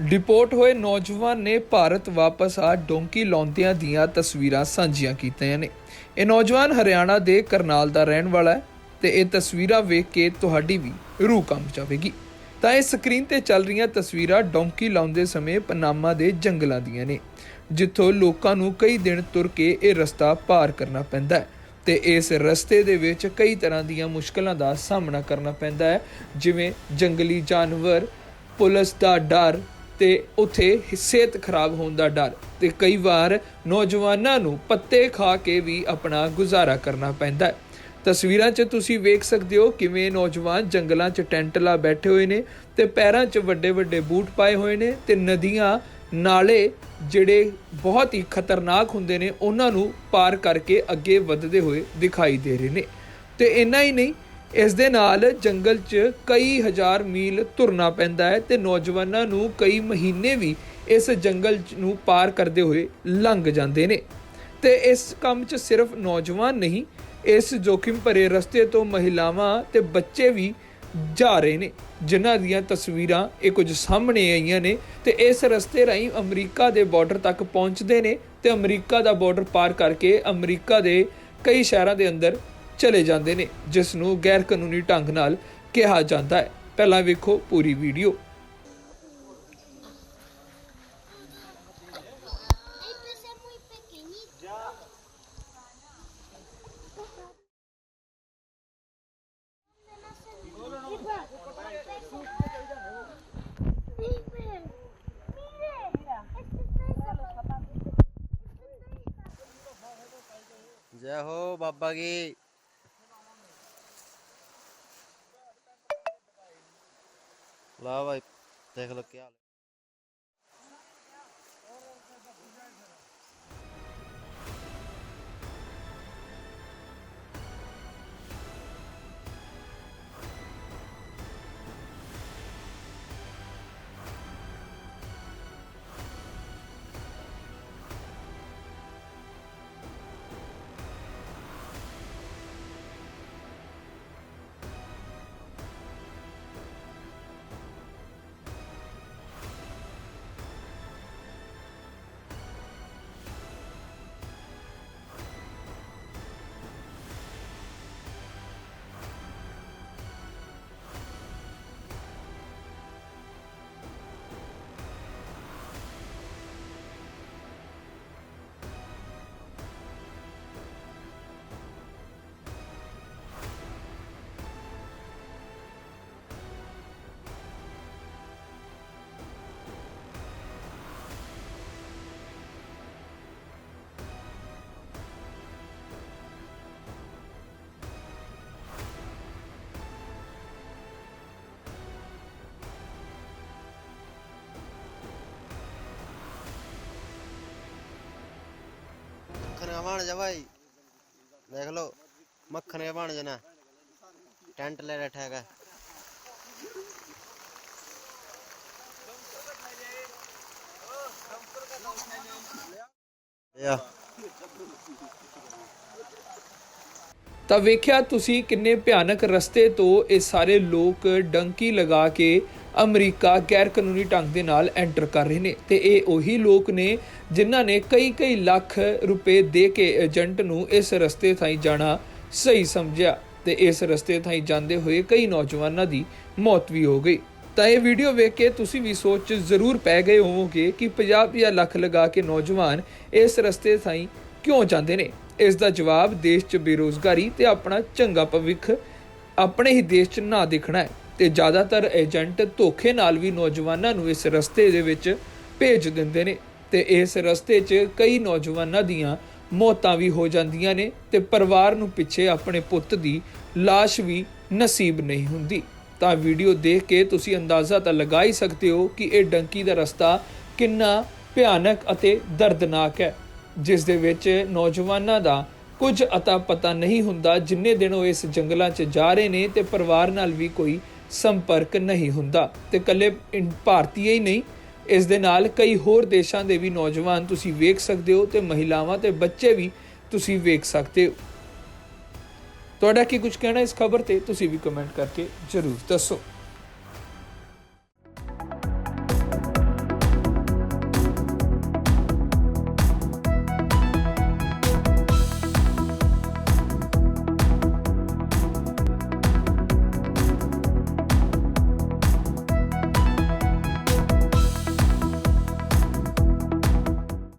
Deport ਹੋਏ ਨੌਜਵਾਨ ਨੇ ਭਾਰਤ ਵਾਪਸ ਆ ਡੋਂਕੀ ਲਾਉਂਦਿਆਂ ਦੀਆਂ ਤਸਵੀਰਾਂ ਸਾਂਝੀਆਂ ਕੀਤੀਆਂ ਨੇ। ਇਹ ਨੌਜਵਾਨ ਹਰਿਆਣਾ ਦੇ ਕਰਨਾਲ ਦਾ ਰਹਿਣ ਵਾਲਾ ਹੈ ਤੇ ਇਹ ਤਸਵੀਰਾਂ ਵੇਖ ਕੇ ਤੁਹਾਡੀ ਵੀ ਰੂਹ ਕੰਬ ਜਾਵੇਗੀ। ਤਾਂ ਇਹ ਸਕਰੀਨ ਤੇ ਚੱਲ ਰਹੀਆਂ ਤਸਵੀਰਾਂ ਡੋਂਕੀ ਲਾਉਂਦੇ ਸਮੇਂ ਪਨਾਮਾ ਦੇ ਜੰਗਲਾਂ ਦੀਆਂ ਨੇ, ਜਿੱਥੋਂ ਲੋਕਾਂ ਨੂੰ ਕਈ ਦਿਨ ਤੁਰ ਕੇ ਇਹ ਰਸਤਾ ਪਾਰ ਕਰਨਾ ਪੈਂਦਾ ਹੈ ਤੇ ਇਸ ਰਸਤੇ ਦੇ ਵਿੱਚ ਕਈ ਤਰ੍ਹਾਂ ਦੀਆਂ ਮੁਸ਼ਕਲਾਂ ਦਾ ਸਾਹਮਣਾ ਕਰਨਾ ਪੈਂਦਾ ਹੈ, ਜਿਵੇਂ ਜੰਗਲੀ ਜਾਨਵਰ, ਪੁਲਿਸ ਦਾ ਡਰ ਤੇ ਉਥੇ ਸਿਹਤ ਖਰਾਬ ਹੋਣ ਦਾ ਡਰ ਤੇ ਕਈ ਵਾਰ ਨੌਜਵਾਨਾਂ ਨੂੰ ਪੱਤੇ ਖਾ ਕੇ ਵੀ ਆਪਣਾ ਗੁਜ਼ਾਰਾ ਕਰਨਾ ਪੈਂਦਾ ਹੈ। ਤਸਵੀਰਾਂ 'ਚ ਤੁਸੀਂ ਵੇਖ ਸਕਦੇ ਹੋ ਕਿਵੇਂ ਨੌਜਵਾਨ ਜੰਗਲਾਂ 'ਚ ਟੈਂਟ ਲਾ ਬੈਠੇ ਹੋਏ ਨੇ ਤੇ ਪੈਰਾਂ 'ਚ ਵੱਡੇ ਵੱਡੇ ਬੂਟ ਪਾਏ ਹੋਏ ਨੇ ਤੇ ਨਦੀਆਂ, ਨਾਲੇ ਜਿਹੜੇ ਬਹੁਤ ਹੀ ਖਤਰਨਾਕ ਹੁੰਦੇ ਨੇ, ਉਹਨਾਂ ਨੂੰ ਪਾਰ ਕਰਕੇ ਅੱਗੇ ਵੱਧਦੇ ਹੋਏ ਦਿਖਾਈ ਦੇ ਰਹੇ ਨੇ। ਤੇ ਇੰਨਾ ਹੀ ਨਹੀਂ ਇਸ ਦੇ ਨਾਲ ਜੰਗਲ 'ਚ ਕਈ ਹਜ਼ਾਰ ਮੀਲ ਤੁਰਨਾ ਪੈਂਦਾ ਹੈ ਤੇ ਨੌਜਵਾਨਾਂ ਨੂੰ ਕਈ ਮਹੀਨੇ ਵੀ ਇਸ ਜੰਗਲ 'ਚ ਨੂੰ ਪਾਰ ਕਰਦੇ ਹੋਏ ਲੰਘ ਜਾਂਦੇ ਨੇ। ਤੇ ਇਸ ਕੰਮ 'ਚ ਸਿਰਫ ਨੌਜਵਾਨ ਨਹੀਂ, ਇਸ ਜੋਖਿਮ ਭਰੇ ਰਸਤੇ ਤੋਂ ਮਹਿਲਾਵਾਂ ਤੇ ਬੱਚੇ ਵੀ ਜਾ ਰਹੇ ਨੇ, ਜਿਨ੍ਹਾਂ ਦੀਆਂ ਤਸਵੀਰਾਂ ਇਹ ਕੁਝ ਸਾਹਮਣੇ ਆਈਆਂ ਨੇ ਤੇ ਇਸ ਰਸਤੇ ਰਾਹੀਂ ਅਮਰੀਕਾ ਦੇ ਬਾਰਡਰ ਤੱਕ ਪਹੁੰਚਦੇ ਨੇ ਤੇ ਅਮਰੀਕਾ ਦਾ ਬਾਰਡਰ ਪਾਰ ਕਰਕੇ ਅਮਰੀਕਾ ਦੇ ਕਈ ਸ਼ਹਿਰਾਂ ਦੇ ਅੰਦਰ ਚਲੇ ਜਾਂਦੇ ਨੇ ਜਿਸ ਨੂੰ ਗੈਰ ਕਾਨੂੰਨੀ ਢੰਗ ਨਾਲ ਕਿਹਾ ਜਾਂਦਾ ਹੈ ਪਹਿਲਾਂ ਵੇਖੋ ਪੂਰੀ video Hay que ser muy pequeñito. जय हो बाबा की ਵਾਹ ਵਾਹ ਦੇਖ ਲੋ ਕੀ ਹਾਲ बन जा भाई देख लो मक्खन का बन जाना टेंट ले बैठा है या ਤਾਂ ਵੇਖਿਆ ਤੁਸੀਂ ਕਿੰਨੇ ਭਿਆਨਕ ਰਸਤੇ ਤੋਂ ਇਹ ਸਾਰੇ ਲੋਕ ਡੰਕੀ ਲਗਾ ਕੇ ਅਮਰੀਕਾ ਗੈਰ ਕਾਨੂੰਨੀ ਢੰਗ ਦੇ ਨਾਲ ਐਂਟਰ ਕਰ ਰਹੇ ਨੇ ਤੇ ਇਹ ਉਹੀ ਲੋਕ ਨੇ ਜਿਨ੍ਹਾਂ ਨੇ ਕਈ ਕਈ ਲੱਖ ਰੁਪਏ ਦੇ ਕੇ ਏਜੰਟ ਨੂੰ ਇਸ ਰਸਤੇ ਥਾਈ ਜਾਣਾ ਸਹੀ ਸਮਝਿਆ ਤੇ ਇਸ ਰਸਤੇ ਥਾਈ ਜਾਂਦੇ ਹੋਏ ਕਈ ਨੌਜਵਾਨਾਂ ਦੀ ਮੌਤ ਵੀ ਹੋ ਗਈ। ਤਾਂ ਇਹ ਵੀਡੀਓ ਵੇਖ ਕੇ ਤੁਸੀਂ ਵੀ ਸੋਚ ਜ਼ਰੂਰ ਪੈ ਗਏ ਹੋਵੋਗੇ ਕਿ 50 ਜਾਂ ਲੱਖ ਲਗਾ ਕੇ ਨੌਜਵਾਨ ਇਸ ਰਸਤੇ ਥਾਈ ਕਿਉਂ ਜਾਂਦੇ ਨੇ? ਇਸ ਦਾ ਜਵਾਬ ਦੇਸ਼ 'ਚ ਬੇਰੋਜ਼ਗਾਰੀ ਤੇ ਆਪਣਾ ਚੰਗਾ ਭਵਿੱਖ ਆਪਣੇ ਹੀ ਦੇਸ਼ 'ਚ ਨਾ ਦੇਖਣਾ ਹੈ। ਤੇ ਜ਼ਿਆਦਾਤਰ ਏਜੰਟ ਧੋਖੇ ਨਾਲ ਵੀ ਨੌਜਵਾਨਾਂ ਨੂੰ ਇਸ ਰਸਤੇ ਦੇ ਵਿੱਚ ਭੇਜ ਦਿੰਦੇ ਨੇ ਤੇ ਇਸ ਰਸਤੇ 'ਚ ਕਈ ਨੌਜਵਾਨਾਂ ਦੀਆਂ ਮੌਤਾਂ ਵੀ ਹੋ ਜਾਂਦੀਆਂ ਨੇ ਤੇ ਪਰਿਵਾਰ ਨੂੰ ਪਿੱਛੇ ਆਪਣੇ ਪੁੱਤ ਦੀ ਲਾਸ਼ ਵੀ ਨਸੀਬ ਨਹੀਂ ਹੁੰਦੀ। ਤਾਂ ਵੀਡੀਓ ਦੇਖ ਕੇ ਤੁਸੀਂ ਅੰਦਾਜ਼ਾ ਤਾਂ ਲਗਾ ਹੀ ਸਕਦੇ ਹੋ ਕਿ ਇਹ ਡੰਕੀ ਦਾ ਰਸਤਾ ਕਿੰਨਾ ਭਿਆਨਕ ਅਤੇ ਦਰਦਨਾਕ ਹੈ, ਜਿਸ ਦੇ ਵਿੱਚ ਨੌਜਵਾਨਾਂ ਦਾ ਕੁਝ ਅਤਾ ਪਤਾ ਨਹੀਂ ਹੁੰਦਾ, ਜਿੰਨੇ ਦਿਨ ਉਹ ਇਸ ਜੰਗਲਾਂ 'ਚ ਜਾ ਰਹੇ ਨੇ ਤੇ ਪਰਿਵਾਰ ਨਾਲ ਵੀ ਕੋਈ ਸੰਪਰਕ ਨਹੀਂ ਹੁੰਦਾ ਤੇ ਕੱਲੇ ਭਾਰਤੀ ਹੀ ਨਹੀਂ, ਇਸ ਦੇ ਨਾਲ ਕਈ ਹੋਰ ਦੇਸ਼ਾਂ ਦੇ ਵੀ ਨੌਜਵਾਨ ਤੁਸੀਂ ਵੇਖ ਸਕਦੇ ਹੋ ਤੇ ਮਹਿਲਾਵਾਂ ਤੇ ਬੱਚੇ ਵੀ ਤੁਸੀਂ ਵੇਖ ਸਕਦੇ ਹੋ। ਤੁਹਾਡਾ ਕੀ ਕੁਝ ਕਹਿਣਾ ਇਸ ਖਬਰ ਤੇ, ਤੁਸੀਂ ਵੀ ਕਮੈਂਟ ਕਰਕੇ ਜਰੂਰ ਦੱਸੋ।